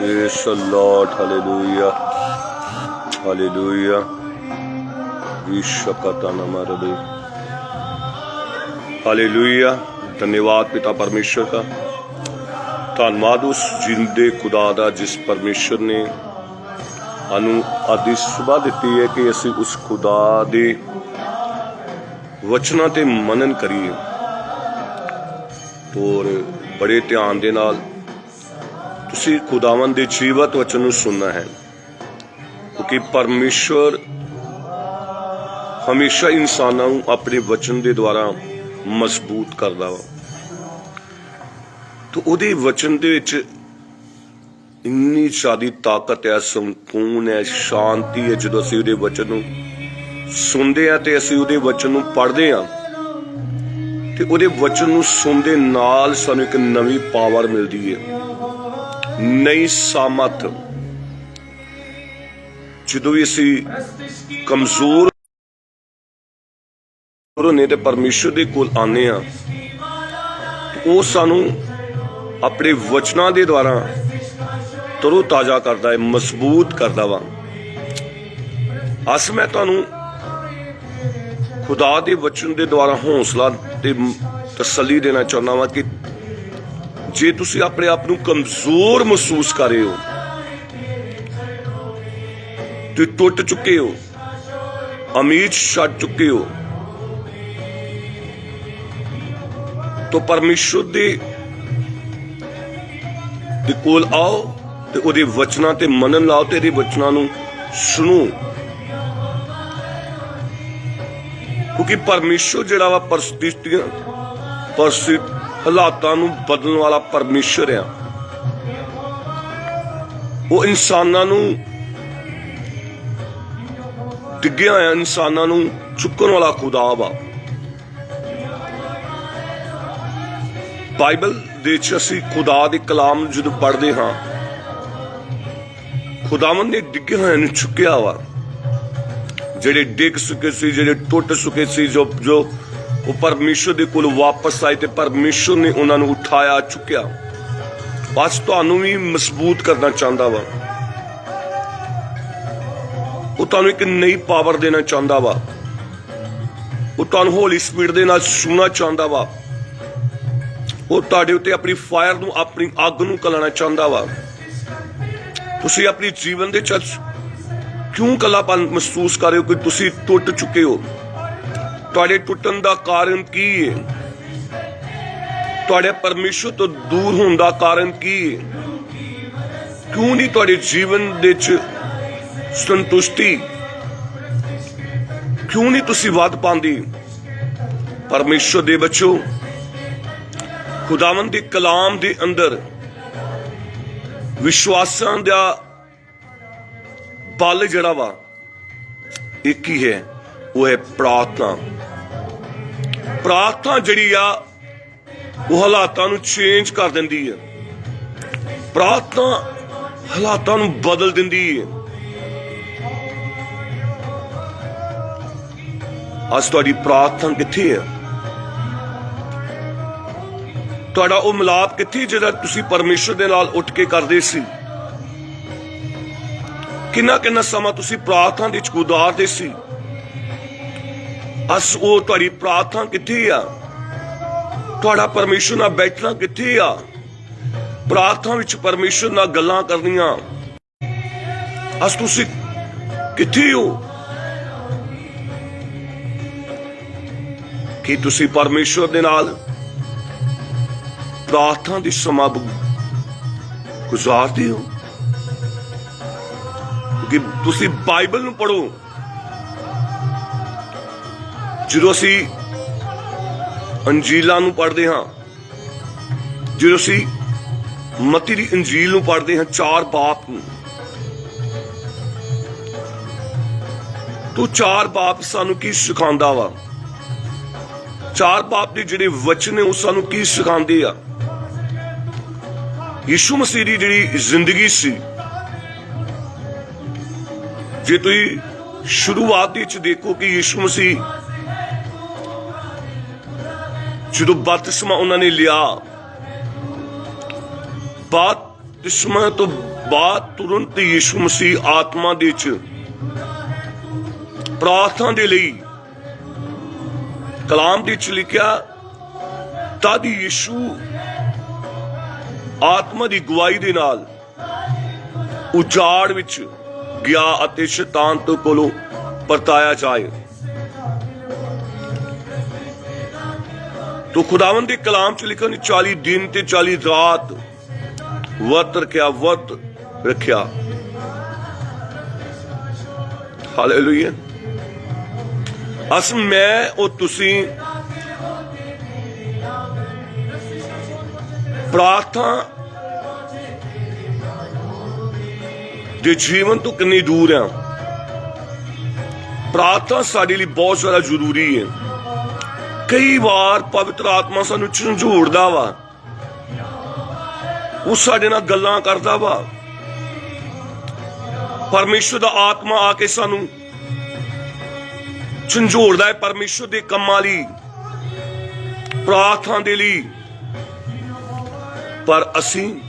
Praise Lord. Hallelujah. Hallelujah. Hallelujah ਧੰਨਵਾਦ ਪਿਤਾ ਪਰਮੇਸ਼ਰ ਦਾ ਧੰਨਵਾਦ ਉਸ ਜਿੰਦੇ ਖੁਦਾ ਦਾ ਜਿਸ ਪਰਮੇਸ਼ਰ ਨੇ ਸਾਨੂੰ ਆਦੀ ਸੁਭਾ ਦਿੱਤੀ ਹੈ ਕਿ ਅਸੀਂ ਉਸ ਖੁਦਾ ਦੇ ਵਚਨਾਂ ਤੇ ਮਨਨ ਕਰੀਏ ਔਰ ਬੜੇ ਧਿਆਨ ਦੇ ਨਾਲ ਤੁਸੀਂ ਖੁਦਾਵੰਦ ਦੇ ਜੀਵਤ ਵਚਨ ਨੂੰ ਸੁਣਨਾ ਹੈ। ਕਿਉਂਕਿ ਪਰਮੇਸ਼ਰ ਹਮੇਸ਼ਾ ਇਨਸਾਨਾਂ ਨੂੰ ਆਪਣੇ ਵਚਨ ਦੇ ਦੁਆਰਾ ਮਜ਼ਬੂਤ ਕਰਦਾ ਵਾ। ਤੋ ਉਹਦੇ ਵਚਨ ਦੇ ਵਿੱਚ ਇੰਨੀ ਜ਼ਿਆਦੀ ਤਾਕਤ ਹੈ, ਸੰਕੂਨ ਹੈ, ਸ਼ਾਂਤੀ ਹੈ, ਜਦੋਂ ਅਸੀਂ ਉਹਦੇ ਵਚਨ ਨੂੰ ਸੁਣਦੇ ਆ ਤੇ ਅਸੀਂ ਉਹਦੇ ਵਚਨ ਨੂੰ ਪੜ੍ਹਦੇ ਆ ਤੇ ਉਹਦੇ ਵਚਨ ਨੂੰ ਸੁਣਦੇ ਨਾਲ ਸਾਨੂੰ ਇੱਕ ਨਵੀਂ ਪਾਵਰ ਮਿਲਦੀ ਹੈ। ਨਈ ਸਾਮਤ। ਜਦੋਂ ਵੀ ਅਸੀਂ ਕਮਜ਼ੋਰ ਨੇ ਤੇ ਪਰਮੇਸ਼ਰ ਦੇ ਕੋਲ ਆਨੇ ਆ ਉਹ ਸਾਨੂੰ ਆਪਣੇ ਵਚਨਾਂ ਦੇ ਦੁਆਰਾ ਤਰੋ ਤਾਜ਼ਾ ਕਰਦਾ ਹੈ, ਮਜ਼ਬੂਤ ਕਰਦਾ ਵਾ। ਅਸ ਮੈਂ ਤੁਹਾਨੂੰ ਖੁਦਾ ਦੇ ਵਚਨ ਦੇ ਦੁਆਰਾ ਹੌਸਲਾ ਤੇ ਤਸੱਲੀ ਦੇਣਾ ਚਾਹੁੰਦਾ ਵਾਂ ਕਿ ਜੇ ਤੁਸੀਂ ਆਪਣੇ ਆਪ ਨੂੰ ਕਮਜ਼ੋਰ ਮਹਿਸੂਸ ਕਰ ਰਹੇ ਹੋ ਤੇ ਟੁੱਟ ਚੁੱਕੇ ਹੋ, ਅਮੀਰ ਛੱਡ ਚੁੱਕੇ ਹੋ, ਤੋ ਪਰਮੇਸ਼ਰ ਦੇ ਦੇ ਕੋਲ ਆਓ ਤੇ ਉਹਦੇ ਵਚਨਾਂ ਤੇ ਮੰਨਣ ਲਾਓ ਤੇ ਇਹਦੇ ਵਚਨਾਂ ਨੂੰ ਸੁਣੋ। ਕਿਉਂਕਿ ਪਰਮੇਸ਼ਰ ਜਿਹੜਾ ਵਾ ਪਰਿਸਥਿਤੀਆਂ ਪਰਿਸਥਿਤ ਹਾਲਾਤਾਂ ਨੂੰ ਬਦਲਣ ਵਾਲਾ ਪਰਮੇਸ਼ਰ ਆ। ਉਹ ਇਨਸਾਨਾਂ ਨੂੰ ਡਿੱਗਿਆ ਹੋਇਆ ਇਨਸਾਨਾਂ ਨੂੰ ਚੁੱਕਣ ਵਾਲਾ ਖੁਦਾ ਵਾ ਬਾਈਬਲ ਦੇ ਵਿੱਚ ਅਸੀਂ ਖੁਦਾ ਦੇ ਕਲਾਮ ਜਦੋਂ ਪੜ੍ਹਦੇ ਹਾਂ, ਖੁਦਾਵੰਦ ਨੇ ਡਿੱਗੇ ਹੋਇਆਂ ਨੂੰ ਚੁੱਕਿਆ ਵਾ। ਜਿਹੜੇ ਡਿੱਗ ਚੁੱਕੇ ਸੀ, ਜਿਹੜੇ ਟੁੱਟ ਚੁੱਕੇ ਸੀ, ਜੋ ਜੋ ਉਹ ਪਰਮੇਸ਼ਰ ਦੇ ਕੋਲ ਵਾਪਸ ਆਏ ਤੇ ਪਰਮੇਸ਼ਰ ਨੇ ਉਹਨਾਂ ਨੂੰ ਉਠਾਇਆ, ਚੁੱਕਿਆ। ਬਸ ਤੁਹਾਨੂੰ ਵੀ ਮਜ਼ਬੂਤ ਕਰਨਾ ਚਾਹੁੰਦਾ ਵਾ। ਉਹ ਤੁਹਾਨੂੰ ਇੱਕ ਨਈ ਪਾਵਰ ਦੇਣਾ ਚਾਹੁੰਦਾ ਵਾ। ਉਹ ਤੁਹਾਨੂੰ ਹੌਲੀ ਸਪੀਡ ਦੇ ਨਾਲ ਛੂਣਾ ਚਾਹੁੰਦਾ ਵਾ। ਉਹ ਤੁਹਾਡੇ ਉੱਤੇ ਆਪਣੀ ਫਾਇਰ ਨੂੰ, ਆਪਣੀ ਅੱਗ ਨੂੰ ਕਲਾਣਾ ਚਾਹੁੰਦਾ ਵਾ। ਤੁਸੀਂ ਆਪਣੀ ਜੀਵਨ ਦੇ ਚ ਕਿਉਂ ਕੱਲਾਪਨ ਮਹਿਸੂਸ ਕਰ ਰਹੇ ਹੋ ਕਿ ਤੁਸੀਂ ਟੁੱਟ ਚੁੱਕੇ ਹੋ? ਤੁਹਾਡੇ ਟੁੱਟਣ ਦਾ ਕਾਰਨ ਕੀ ਹੈ ਤੁਹਾਡੇ ਪਰਮੇਸ਼ਰ ਤੋਂ ਦੂਰ ਹੋਣ ਦਾ ਕਾਰਨ ਕੀ ਹੈ ਕਿਉਂ ਨਹੀਂ ਤੁਹਾਡੇ ਜੀਵਨ ਦੇ ਚ ਸੰਤੁਸ਼ਟੀ? ਕਿਉਂ ਨਹੀਂ ਤੁਸੀਂ ਵੱਧ ਪਾਉਂਦੇ? ਪਰਮੇਸ਼ਰ ਦੇ ਬੱਚੋ, ਖੁਦਾਵੰਦ ਦੇ ਕਲਾਮ ਦੇ ਅੰਦਰ ਵਿਸ਼ਵਾਸਾਂ ਦਾ ਬਲ ਜਿਹੜਾ ਵਾ, ਇੱਕ ਹੀ ਹੈ। ਉਹ ਹੈ ਪ੍ਰਾਰਥਨਾ। ਪ੍ਰਾਰਥਨਾ ਜਿਹੜੀ ਆ, ਉਹ ਹਾਲਾਤਾਂ ਨੂੰ ਚੇਂਜ ਕਰ ਦਿੰਦੀ ਹੈ। ਪ੍ਰਾਰਥਨਾ ਹਾਲਾਤਾਂ ਨੂੰ ਬਦਲ ਦਿੰਦੀ ਹੈ। ਅੱਜ ਤੁਹਾਡੀ ਪ੍ਰਾਰਥਨਾ ਕਿੱਥੇ ਹੈ? ਤੁਹਾਡਾ ਉਹ ਮਿਲਾਪ ਕਿੱਥੇ ਜਿਹੜਾ ਤੁਸੀਂ ਪਰਮੇਸ਼ਰ ਦੇ ਨਾਲ ਉੱਠ ਕੇ ਕਰਦੇ ਸੀ? ਕਿੰਨਾ ਕਿੰਨਾ ਸਮਾਂ ਤੁਸੀਂ ਪ੍ਰਾਰਥਨਾ ਦੇ ਵਿੱਚ ਗੁਜ਼ਾਰਦੇ ਸੀ? ਅਸ ਉਹ ਤੁਹਾਡੀ ਪ੍ਰਾਰਥਨਾ ਕਿੱਥੇ ਆ? ਤੁਹਾਡਾ ਪਰਮੇਸ਼ਰ ਨਾਲ ਬੈਠਣਾ ਕਿੱਥੇ ਆ? ਪ੍ਰਾਰਥਨਾ ਵਿੱਚ ਪਰਮੇਸ਼ਰ ਨਾਲ ਗੱਲਾਂ ਕਰਨੀਆਂ। ਅਸ ਤੁਸੀਂ ਕਿੱਥੇ ਹੋ? ਕੀ ਤੁਸੀਂ ਪਰਮੇਸ਼ਰ ਦੇ ਨਾਲ ਪ੍ਰਾਰਥਨਾ ਦੀ ਸਮਾਂ ਗੁਜ਼ਾਰਦੇ ਹੋ? ਕਿ ਤੁਸੀਂ ਬਾਈਬਲ ਨੂੰ ਪੜੋ ਜਦੋਂ ਅਸੀਂ ਅੰਜੀਲਾਂ ਨੂੰ ਪੜ੍ਹਦੇ ਹਾਂ, ਜਦੋਂ ਅਸੀਂ ਮਤੀ ਦੀ ਅੰਜੀਲ ਨੂੰ ਪੜ੍ਹਦੇ ਹਾਂ, ਚਾਰ ਬਾਪ ਨੂੰ, ਤੋ ਚਾਰ ਬਾਪ ਸਾਨੂੰ ਕੀ ਸਿਖਾਉਂਦਾ ਵਾ? ਚਾਰ ਬਾਪ ਦੇ ਜਿਹੜੇ ਵਚਨ ਨੇ, ਉਹ ਸਾਨੂੰ ਕੀ ਸਿਖਾਉਂਦੇ ਆ? ਯਿਸੂ ਮਸੀਹ ਦੀ ਜਿਹੜੀ ਜ਼ਿੰਦਗੀ ਸੀ, ਜੇ ਤੁਸੀਂ ਸ਼ੁਰੂਆਤ ਵਿੱਚ ਦੇਖੋ ਕਿ ਯਿਸੂ ਮਸੀਹ ਜਦੋਂ ਬਪਤਿਸਮਾ ਉਹਨਾਂ ਨੇ ਲਿਆ ਬਪਤਿਸਮਾ ਤੋਂ ਬਾਅਦ ਤੁਰੰਤ ਯੀਸ਼ੂ ਮਸੀਹ ਆਤਮਾ ਦੇ ਚ ਪ੍ਰਾਰਥਨਾ ਦੇ ਲਈ ਕਲਾਮ ਦੇ ਚ ਲਿਖਿਆ, ਤਦ ਯੀਸ਼ੂ ਆਤਮਾ ਦੀ ਗਵਾਹੀ ਦੇ ਨਾਲ ਉਜਾੜ ਵਿੱਚ ਗਿਆ ਅਤੇ ਸ਼ੈਤਾਨ ਤੋਂ ਕੋਲੋਂ ਪਰਤਾਇਆ ਜਾਏ। ਤੋ ਖੁਦਾਵੰਦ ਦੇ ਕਲਾਮ ਚ ਲਿਖਿਆ ਨਹੀਂ 40 ਦਿਨ ਤੇ 40 ਰਾਤ। ਵਰਤ ਰੱਖਿਆ ਵਰਤ ਰੱਖਿਆ। ਹਾਲੇਲੂਇਆ ਅਸ ਮੈਂ ਉਹ ਤੁਸੀਂ ਪ੍ਰਾਰਥਨਾ ਦੇ ਜੀਵਨ ਤੋਂ ਕਿੰਨੀ ਦੂਰ ਆ। ਪ੍ਰਾਰਥਨਾ ਸਾਡੇ ਲਈ ਬਹੁਤ ਜ਼ਿਆਦਾ ਜ਼ਰੂਰੀ ਹੈ। ਕਈ ਵਾਰ ਪਵਿੱਤਰ ਆਤਮਾ ਸਾਨੂੰ ਝੰਜੋੜਦਾ ਵਾ। ਉਹ ਸਾਡੇ ਨਾਲ ਗੱਲਾਂ ਕਰਦਾ ਵਾ। ਪਰਮੇਸ਼ਰ ਦਾ ਆਤਮਾ ਆ ਕੇ ਸਾਨੂੰ ਝੰਜੋੜਦਾ ਹੈ ਪਰਮੇਸ਼ਰ ਦੇ ਕੰਮਾਂ ਲਈ, ਪ੍ਰਾਰਥਨਾ ਦੇ ਲਈ। ਪਰ ਅਸੀਂ